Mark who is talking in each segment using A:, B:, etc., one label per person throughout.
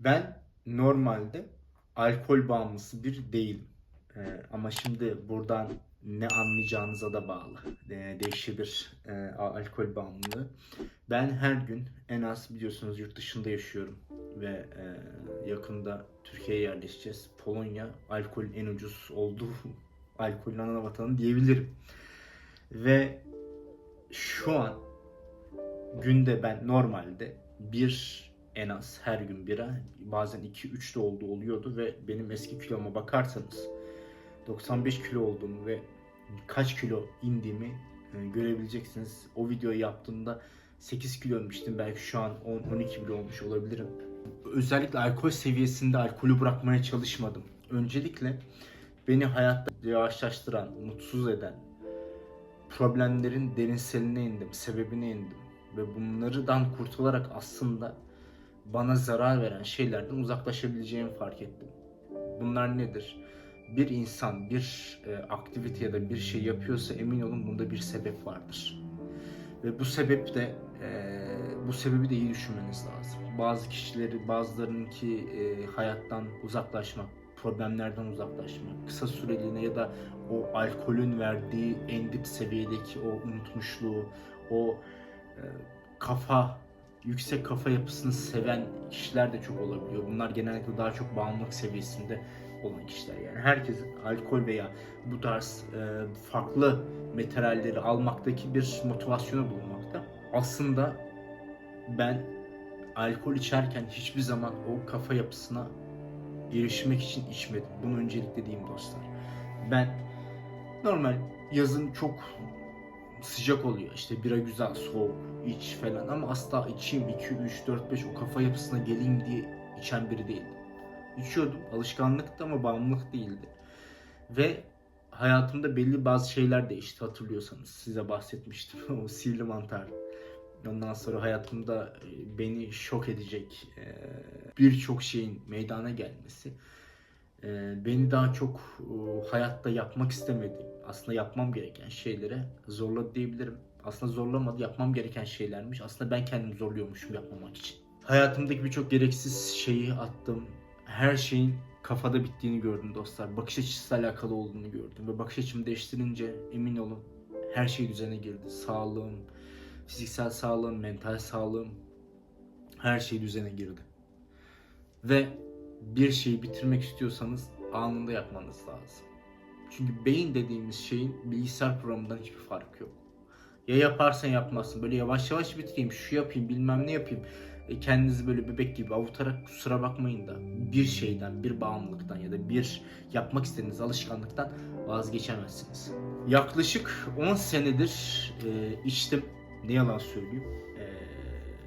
A: Ben normalde alkol bağımlısı bir değilim. Ee, ama şimdi buradan ne anlayacağınıza da bağlı. Ee, değişebilir e, alkol bağımlılığı. Ben her gün en az biliyorsunuz yurt dışında yaşıyorum ve e, yakında Türkiye'ye yerleşeceğiz. Polonya alkolün en ucuz olduğu alkolün ana vatanı diyebilirim. Ve şu an günde ben normalde bir en az her gün bira bazen 2-3 de olduğu oluyordu ve benim eski kiloma bakarsanız 95 kilo olduğumu ve kaç kilo indiğimi e, görebileceksiniz. O videoyu yaptığımda 8 kilo olmuştum. Belki şu an 10-12 kilo olmuş olabilirim. Özellikle alkol seviyesinde alkolü bırakmaya çalışmadım. Öncelikle beni hayatta yavaşlaştıran, mutsuz eden problemlerin derinseline indim, sebebine indim ve bunlardan kurtularak aslında bana zarar veren şeylerden uzaklaşabileceğimi fark ettim. Bunlar nedir? Bir insan bir e, aktivite ya da bir şey yapıyorsa emin olun bunda bir sebep vardır. Ve bu sebep de e, bu sebebi de iyi düşünmeniz lazım. Bazı kişileri bazılarınınki e, hayattan uzaklaşmak, problemlerden uzaklaşmak, kısa süreliğine ya da o alkolün verdiği en dip seviyedeki o unutmuşluğu, o e, kafa yüksek kafa yapısını seven kişiler de çok olabiliyor. Bunlar genellikle daha çok bağımlılık seviyesinde olan kişiler yani. Herkes alkol veya bu tarz e, farklı materyalleri almaktaki bir motivasyonu bulunmakta. Aslında ben alkol içerken hiçbir zaman o kafa yapısına erişmek için içmedim. Bunu öncelikle diyeyim dostlar. Ben normal yazın çok sıcak oluyor. İşte bira güzel, soğuk, iç falan ama asla içeyim 2, 3, 4, 5 o kafa yapısına geleyim diye içen biri değildim. İçiyordum. Alışkanlıktı ama bağımlılık değildi. Ve hayatımda belli bazı şeyler değişti hatırlıyorsanız. Size bahsetmiştim. o sihirli mantar. Ondan sonra hayatımda e, beni şok edecek e, birçok şeyin meydana gelmesi beni daha çok e, hayatta yapmak istemediğim, aslında yapmam gereken şeylere zorladı diyebilirim. Aslında zorlamadı, yapmam gereken şeylermiş. Aslında ben kendimi zorluyormuşum yapmamak için. Hayatımdaki birçok gereksiz şeyi attım. Her şeyin kafada bittiğini gördüm dostlar. Bakış açısıyla alakalı olduğunu gördüm. Ve bakış açımı değiştirince emin olun her şey düzene girdi. Sağlığım, fiziksel sağlığım, mental sağlığım her şey düzene girdi. Ve bir şeyi bitirmek istiyorsanız anında yapmanız lazım. Çünkü beyin dediğimiz şeyin bilgisayar programından hiçbir farkı yok. Ya yaparsan yapmazsın. Böyle yavaş yavaş bitireyim, şu yapayım, bilmem ne yapayım. E, kendinizi böyle bebek gibi avutarak kusura bakmayın da bir şeyden, bir bağımlılıktan ya da bir yapmak istediğiniz alışkanlıktan vazgeçemezsiniz. Yaklaşık 10 senedir e, içtim. Ne yalan söyleyeyim. E,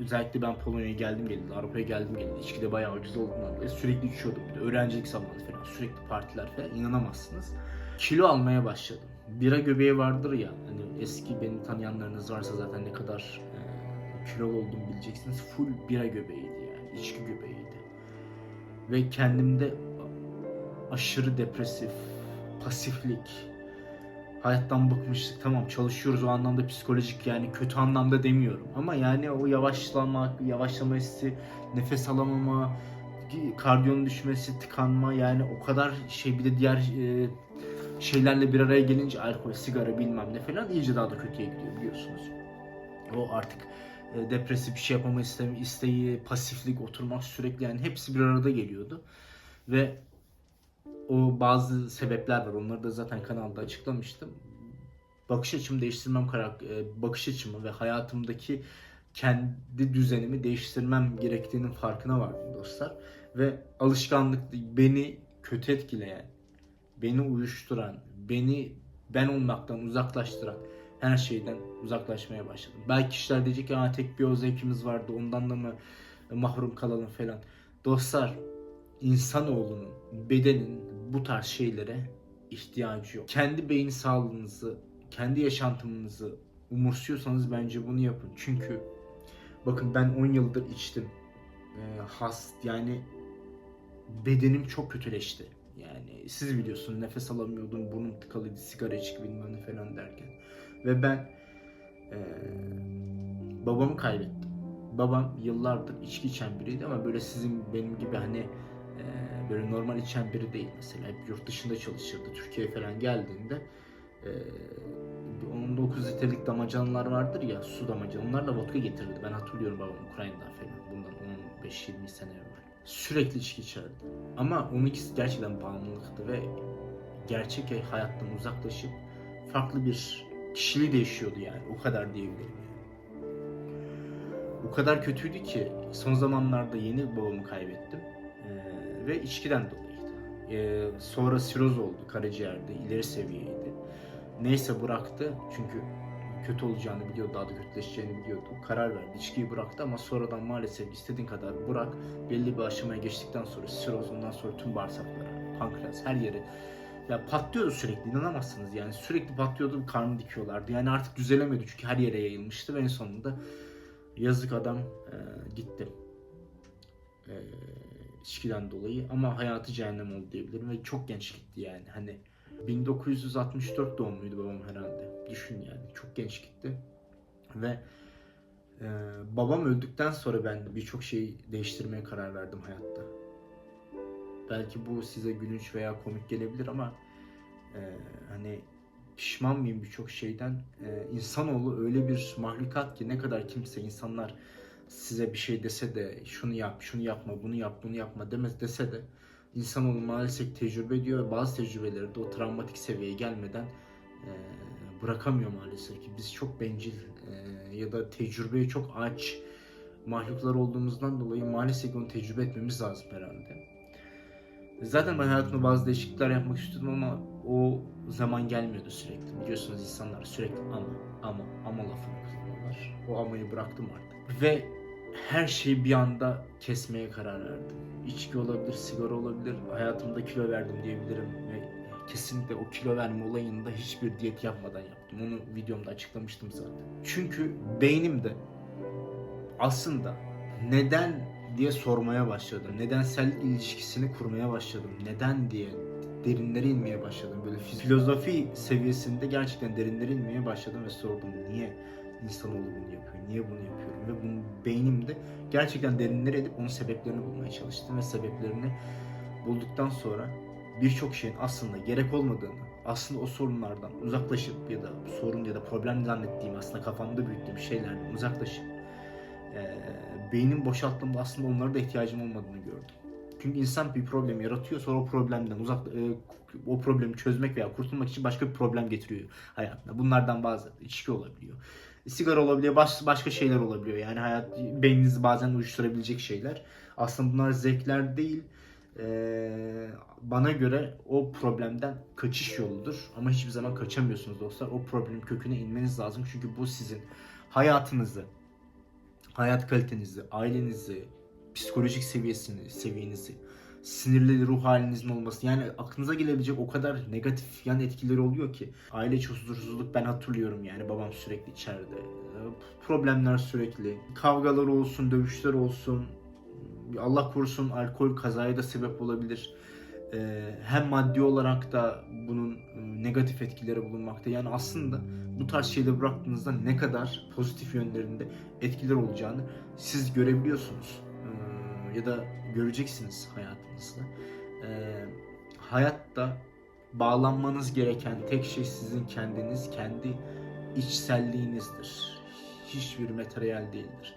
A: özellikle ben Polonya'ya geldim geldi, Avrupa'ya geldim geldi. İçki de bayağı ucuz olduğundan dolayı sürekli içiyordum. Bir de öğrencilik zamanı falan sürekli partiler falan inanamazsınız. Kilo almaya başladım. Bira göbeği vardır ya hani eski beni tanıyanlarınız varsa zaten ne kadar e, kilolu olduğumu bileceksiniz. Full bira göbeğiydi yani. içki göbeğiydi. Ve kendimde aşırı depresif, pasiflik, hayattan bıkmışlık tamam çalışıyoruz o anlamda psikolojik yani kötü anlamda demiyorum ama yani o yavaşlama, yavaşlama hissi, nefes alamama, kardiyonun düşmesi, tıkanma yani o kadar şey bir de diğer e, şeylerle bir araya gelince alkol, sigara bilmem ne falan iyice daha da kötüye gidiyor biliyorsunuz. O artık e, depresif bir şey yapama istemi, isteği, pasiflik, oturmak sürekli yani hepsi bir arada geliyordu. Ve o bazı sebepler var. Onları da zaten kanalda açıklamıştım. Bakış açımı değiştirmem karar, e, bakış açımı ve hayatımdaki kendi düzenimi değiştirmem gerektiğinin farkına vardım dostlar. Ve alışkanlık beni kötü etkileyen, beni uyuşturan, beni ben olmaktan uzaklaştıran her şeyden uzaklaşmaya başladım. Belki kişiler diyecek ki "Aa, tek bir o zevkimiz vardı ondan da mı mahrum kalalım falan. Dostlar insanoğlunun, bedenin bu tarz şeylere ihtiyacı yok. Kendi beyin sağlığınızı, kendi yaşantınızı umursuyorsanız bence bunu yapın. Çünkü bakın ben 10 yıldır içtim. Ee, has yani bedenim çok kötüleşti. Yani siz biliyorsunuz nefes alamıyordum, burnum tıkalıydı, sigara içki bilmem falan derken. Ve ben ee, babamı kaybettim. babam yıllardır içki içen biriydi ama böyle sizin benim gibi hani e, böyle normal içen biri değil mesela. Hep yurt dışında çalışırdı. Türkiye'ye falan geldiğinde e, bir 19 litrelik damacanalar vardır ya su damacana. Onlarla vodka getirirdi. Ben hatırlıyorum babam Ukrayna'dan falan. Bundan 15-20 sene evvel. Sürekli içki içerdi. Ama onunkisi gerçekten bağımlılıktı ve gerçek hayattan uzaklaşıp farklı bir kişiliği değişiyordu yani. O kadar diyebilirim. O kadar kötüydü ki son zamanlarda yeni babamı kaybettim. Ee, ve içkiden dolayıydı. Ee, sonra siroz oldu karaciğerde, ileri seviyeydi. Neyse bıraktı çünkü kötü olacağını biliyordu, daha da kötüleşeceğini biliyordu. Karar verdi, içkiyi bıraktı ama sonradan maalesef istediğin kadar bırak. Belli bir aşamaya geçtikten sonra siroz, ondan sonra tüm bağırsaklara, pankreas, her yeri ya patlıyordu sürekli inanamazsınız yani sürekli patlıyordu karnı dikiyorlardı yani artık düzelemedi çünkü her yere yayılmıştı ve en sonunda yazık adam e, gitti e, içkiden dolayı ama hayatı cehennem oldu diyebilirim ve çok genç gitti yani. Hani 1964 doğumluydu babam herhalde. Düşün yani çok genç gitti ve e, babam öldükten sonra ben birçok şeyi değiştirmeye karar verdim hayatta. Belki bu size gülünç veya komik gelebilir ama e, hani pişman mıyım birçok şeyden? E, insanoğlu öyle bir mahlukat ki ne kadar kimse insanlar size bir şey dese de şunu yap, şunu yapma, bunu yap, bunu yapma demez dese de insanoğlu maalesef tecrübe ediyor ve bazı tecrübeleri de o travmatik seviyeye gelmeden e, bırakamıyor maalesef ki. Biz çok bencil e, ya da tecrübeye çok aç mahluklar olduğumuzdan dolayı maalesef onu tecrübe etmemiz lazım herhalde. Zaten ben hayatımda bazı değişiklikler yapmak istiyordum ama o zaman gelmiyordu sürekli. Biliyorsunuz insanlar sürekli ama, ama, ama lafını kullanıyorlar. O amayı bıraktım artık. Ve her şeyi bir anda kesmeye karar verdim. İçki olabilir, sigara olabilir. Hayatımda kilo verdim diyebilirim. Ve kesinlikle o kilo verme olayında hiçbir diyet yapmadan yaptım. Onu videomda açıklamıştım zaten. Çünkü beynimde aslında neden diye sormaya başladım. Nedensel ilişkisini kurmaya başladım. Neden diye derinlere inmeye başladım. Böyle filozofi seviyesinde gerçekten derinlere inmeye başladım ve sordum niye insanoğlu bunu yapıyor, niye bunu yapıyorum ve bunun beynimde gerçekten derinlere edip onun sebeplerini bulmaya çalıştım ve sebeplerini bulduktan sonra birçok şeyin aslında gerek olmadığını, aslında o sorunlardan uzaklaşıp ya da sorun ya da problem zannettiğim aslında kafamda büyüttüğüm şeylerden uzaklaşıp e, beynin boşalttığımda aslında onlara da ihtiyacım olmadığını gördüm. Çünkü insan bir problem yaratıyor sonra o problemden uzak e, o problemi çözmek veya kurtulmak için başka bir problem getiriyor hayatına. Bunlardan bazı içki olabiliyor. Sigara olabiliyor, baş, başka şeyler olabiliyor. Yani hayat beyninizi bazen uyuşturabilecek şeyler. Aslında bunlar zevkler değil. Ee, bana göre o problemden kaçış yoludur. Ama hiçbir zaman kaçamıyorsunuz dostlar. O problemin köküne inmeniz lazım. Çünkü bu sizin hayatınızı, hayat kalitenizi, ailenizi, psikolojik seviyesini, seviyenizi, sinirli ruh halinizin olması. Yani aklınıza gelebilecek o kadar negatif yan etkileri oluyor ki. Aile içi huzursuzluk ben hatırlıyorum yani babam sürekli içeride. Problemler sürekli. Kavgalar olsun dövüşler olsun. Allah korusun alkol kazaya da sebep olabilir. Ee, hem maddi olarak da bunun e, negatif etkileri bulunmakta. Yani aslında bu tarz şeyleri bıraktığınızda ne kadar pozitif yönlerinde etkiler olacağını siz görebiliyorsunuz. Ya da göreceksiniz hayatınızda. Ee, hayatta bağlanmanız gereken tek şey sizin kendiniz, kendi içselliğinizdir. Hiçbir materyal değildir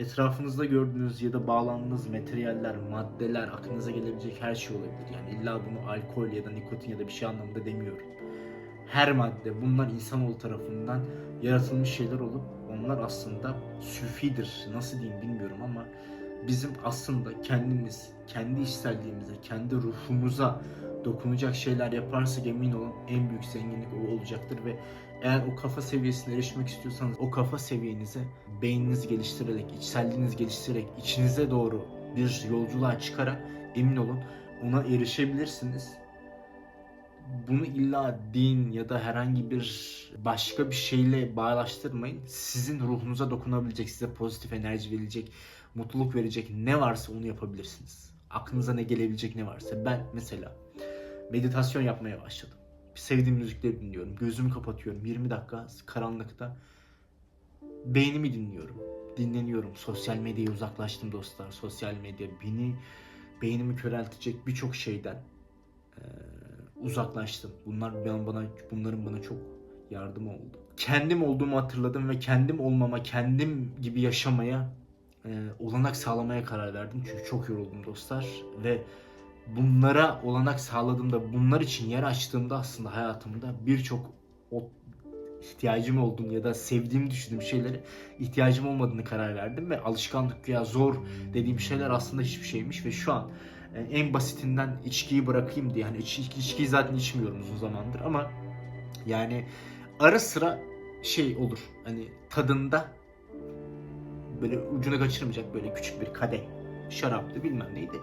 A: etrafınızda gördüğünüz ya da bağlandığınız materyaller, maddeler, aklınıza gelebilecek her şey olabilir. Yani illa bunu alkol ya da nikotin ya da bir şey anlamında demiyorum. Her madde bunlar insanoğlu tarafından yaratılmış şeyler olup onlar aslında süfidir. Nasıl diyeyim bilmiyorum ama bizim aslında kendimiz, kendi içselliğimize, kendi ruhumuza dokunacak şeyler yaparsak emin olun en büyük zenginlik o olacaktır ve eğer o kafa seviyesine erişmek istiyorsanız o kafa seviyenize beyninizi geliştirerek, içselliğinizi geliştirerek içinize doğru bir yolculuğa çıkarak emin olun ona erişebilirsiniz. Bunu illa din ya da herhangi bir başka bir şeyle bağlaştırmayın. Sizin ruhunuza dokunabilecek, size pozitif enerji verecek, mutluluk verecek ne varsa onu yapabilirsiniz. Aklınıza ne gelebilecek ne varsa. Ben mesela meditasyon yapmaya başladım. Sevdiğim müzikleri dinliyorum. Gözümü kapatıyorum. 20 dakika karanlıkta beynimi dinliyorum. dinleniyorum. Sosyal medyaya uzaklaştım dostlar. Sosyal medya beni beynimi köreltecek birçok şeyden e, uzaklaştım. Bunlar bana, bana bunların bana çok yardım oldu. Kendim olduğumu hatırladım ve kendim olmama, kendim gibi yaşamaya e, olanak sağlamaya karar verdim. Çünkü çok yoruldum dostlar ve bunlara olanak sağladığımda, bunlar için yer açtığımda aslında hayatımda birçok ihtiyacım olduğunu ya da sevdiğimi düşündüğüm şeylere ihtiyacım olmadığını karar verdim ve alışkanlık ya zor dediğim şeyler aslında hiçbir şeymiş ve şu an e, en basitinden içkiyi bırakayım diye hani iç, içkiyi zaten içmiyorum uzun zamandır ama yani ara sıra şey olur hani tadında böyle ucuna kaçırmayacak böyle küçük bir kadeh şaraptı bilmem neydi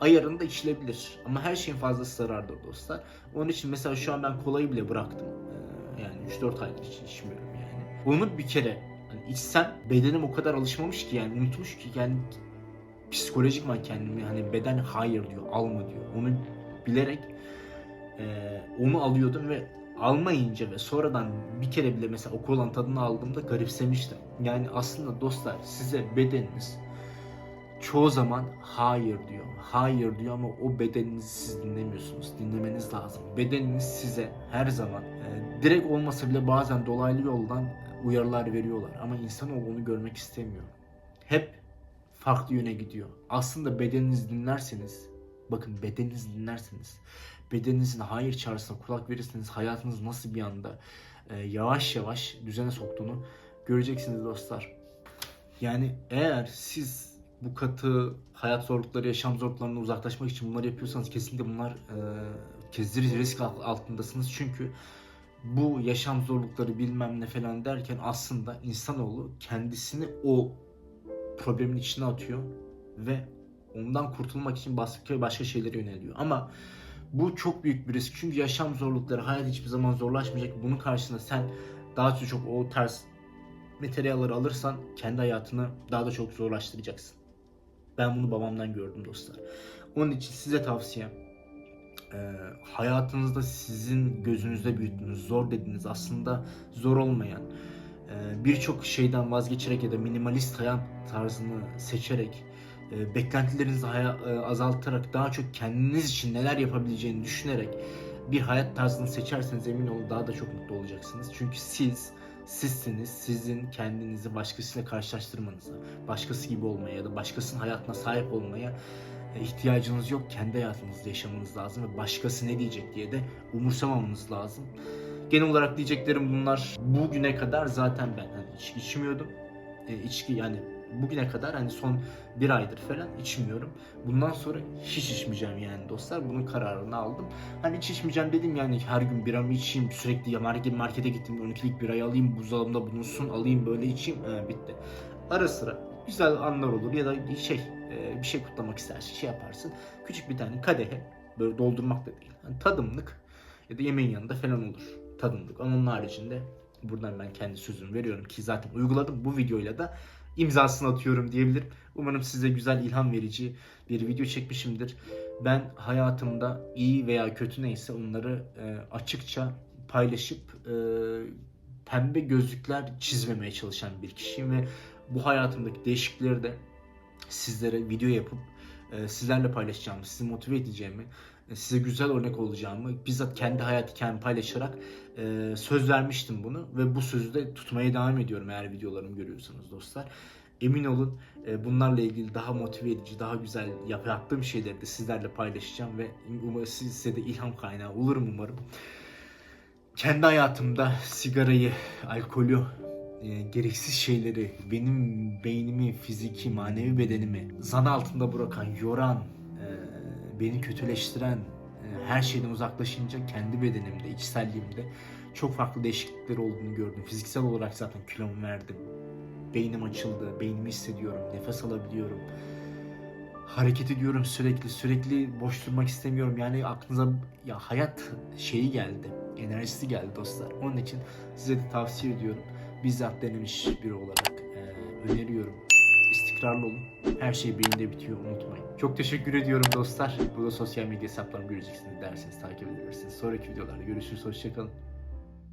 A: ayarında içilebilir ama her şeyin fazlası zarardır dostlar. Onun için mesela şu an ben kolayı bile bıraktım. Ee, yani 3-4 aydır hiç içmiyorum yani. Onu bir kere hani içsem bedenim o kadar alışmamış ki yani unutmuş ki yani psikolojikman kendimi hani beden hayır diyor alma diyor. Onu bilerek e, onu alıyordum ve almayınca ve sonradan bir kere bile mesela o kolanın tadını aldığımda garipsemiştim. Yani aslında dostlar size bedeniniz çoğu zaman hayır diyor. Hayır diyor ama o bedeninizi siz dinlemiyorsunuz. Dinlemeniz lazım. Bedeniniz size her zaman e, direkt olmasa bile bazen dolaylı yoldan uyarılar veriyorlar. Ama insanoğlu onu görmek istemiyor. Hep farklı yöne gidiyor. Aslında bedeninizi dinlerseniz, bakın bedeninizi dinlerseniz, bedeninizin hayır çağrısına kulak verirseniz hayatınız nasıl bir anda e, yavaş yavaş düzene soktuğunu göreceksiniz dostlar. Yani eğer siz bu katı hayat zorlukları, yaşam zorluklarından uzaklaşmak için bunları yapıyorsanız kesinlikle bunlar e, kesinlikle risk alt- altındasınız. Çünkü bu yaşam zorlukları bilmem ne falan derken aslında insanoğlu kendisini o problemin içine atıyor ve ondan kurtulmak için başka başka şeylere yöneliyor. Ama bu çok büyük bir risk. Çünkü yaşam zorlukları hayat hiçbir zaman zorlaşmayacak. Bunun karşısında sen daha çok o tarz materyalleri alırsan kendi hayatını daha da çok zorlaştıracaksın. Ben bunu babamdan gördüm dostlar. Onun için size tavsiyem e, hayatınızda sizin gözünüzde büyüttüğünüz, zor dediğiniz aslında zor olmayan e, birçok şeyden vazgeçerek ya da minimalist hayat tarzını seçerek e, beklentilerinizi e, azaltarak daha çok kendiniz için neler yapabileceğini düşünerek bir hayat tarzını seçerseniz emin olun daha da çok mutlu olacaksınız. Çünkü siz sizsiniz. Sizin kendinizi başkasıyla karşılaştırmanıza, başkası gibi olmaya ya da başkasının hayatına sahip olmaya e, ihtiyacınız yok. Kendi hayatınızı yaşamanız lazım ve başkası ne diyecek diye de umursamamanız lazım. Genel olarak diyeceklerim bunlar. Bugüne kadar zaten ben hani içki içmiyordum. E, içki yani bugüne kadar hani son bir aydır falan içmiyorum. Bundan sonra hiç içmeyeceğim yani dostlar. Bunun kararını aldım. Hani hiç içmeyeceğim dedim yani her gün biramı içeyim sürekli ya market, markete gittim 12'lik birayı alayım buzdolabında bulunsun alayım böyle içeyim Ee, bitti. Ara sıra güzel anlar olur ya da şey e, bir şey kutlamak istersin şey yaparsın. Küçük bir tane kadehe böyle doldurmak da değil. Hani tadımlık ya da yemeğin yanında falan olur. Tadımlık. Ama onun haricinde buradan ben kendi sözümü veriyorum ki zaten uyguladım. Bu videoyla da imzasını atıyorum diyebilirim. Umarım size güzel ilham verici bir video çekmişimdir. Ben hayatımda iyi veya kötü neyse onları e, açıkça paylaşıp e, pembe gözlükler çizmemeye çalışan bir kişiyim ve bu hayatımdaki değişiklikleri de sizlere video yapıp e, sizlerle paylaşacağımı, sizi motive edeceğimi, size güzel örnek olacağımı bizzat kendi hayat hikayemi paylaşarak e, söz vermiştim bunu ve bu sözü de tutmaya devam ediyorum eğer videolarımı görüyorsanız dostlar. Emin olun e, bunlarla ilgili daha motive edici, daha güzel yap- yaptığım şeyleri de sizlerle paylaşacağım ve umarım size de ilham kaynağı olurum umarım. Kendi hayatımda sigarayı, alkolü, e, gereksiz şeyleri, benim beynimi, fiziki, manevi bedenimi zan altında bırakan, yoran, e, beni kötüleştiren e, her şeyden uzaklaşınca kendi bedenimde, içselliğimde çok farklı değişiklikler olduğunu gördüm. Fiziksel olarak zaten kilomu verdim. Beynim açıldı, beynimi hissediyorum, nefes alabiliyorum. Hareket ediyorum sürekli, sürekli boş durmak istemiyorum. Yani aklınıza ya hayat şeyi geldi, enerjisi geldi dostlar. Onun için size de tavsiye ediyorum. Bizzat denemiş biri olarak e, öneriyorum. İstikrarlı olun. Her şey beyinde bitiyor unutmayın. Çok teşekkür ediyorum dostlar. Burada sosyal medya hesaplarımı göreceksiniz derseniz takip edebilirsiniz. Sonraki videolarda görüşürüz. Hoşçakalın.